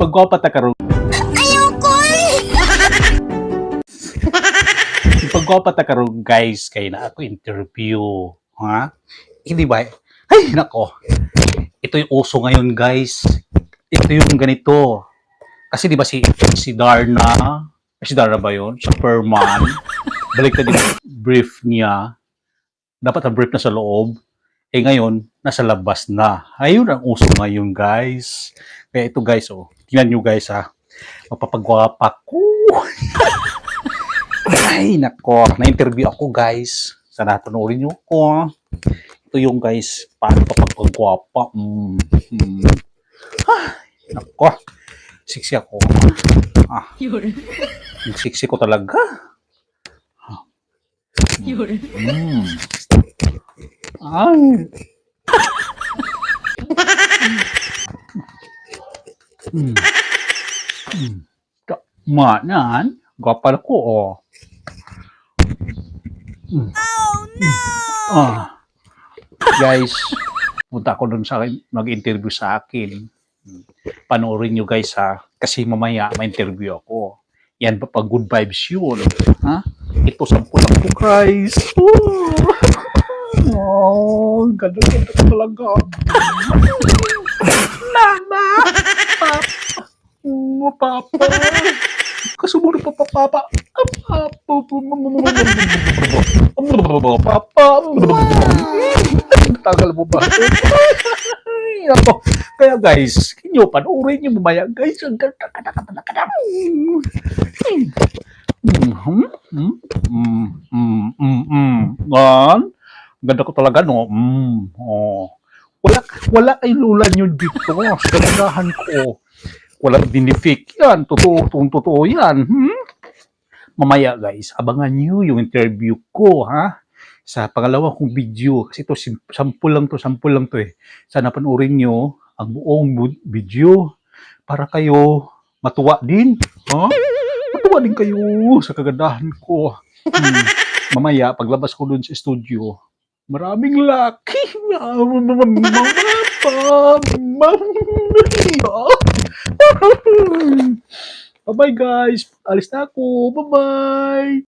Ipagwapa ta karon. Ayoko eh! Ipagwapa ta karon guys kay na ako interview. Ha? Hindi ba? Ay, nako. Ito yung uso ngayon guys. Ito yung ganito. Kasi di ba si si Darna, si Darna ba yun? Superman. Balik na din brief niya. Dapat ang brief na sa loob. Eh ngayon, nasa labas na. Ayun ang uso ngayon guys. Kaya ito guys, oh. Tingnan nyo guys ha. Mapapagwapa ko. Ay, nako. Na-interview ako, guys. Sana panoorin nyo ko. Ito yung, guys, paano papagpagwapa. Mm. Mm. Ay, nako. Siksi ako. Ah, siksi ko talaga. Yun. Mm. Ay. Mm. Mm. Tama nan. Gwapa ko, oh. Mm. Oh no! Ah. Guys, punta ako dun sa nag-interview sa akin. Panoorin nyo guys ha. Kasi mamaya may interview ako. Yan pa pag good vibes yun. Ha? Ito sampu lang ko guys. Oh, oh ganda ko talaga. Mama! Papa! Oh, Papa! Kasuburo pa pa papa. Papa. Papa. Tagal mo ba? Ako. Kaya guys, inyo panoorin nyo mamaya guys. Ang ganda ganda ganda ganda. Mm, mm, mm, mm, mm, mm, mm. Gan? Ganda ko talaga, no? Mm, oh. Wala, wala kay lula nyo dito. Sa kagandahan ko. Walang dinifik yan. Totoo, totoo, totoo yan. Hmm? Mamaya guys, abangan nyo yung interview ko, ha? Sa pangalawa kong video. Kasi ito, sim- sample lang to, sample lang to eh. Sana panoorin nyo ang buong bu- video para kayo matuwa din. Ha? Matuwa din kayo sa kagandahan ko. Hmm. Mamaya, paglabas ko dun sa studio, maraming lucky. Bye-bye guys. Alis na ako. Bye-bye.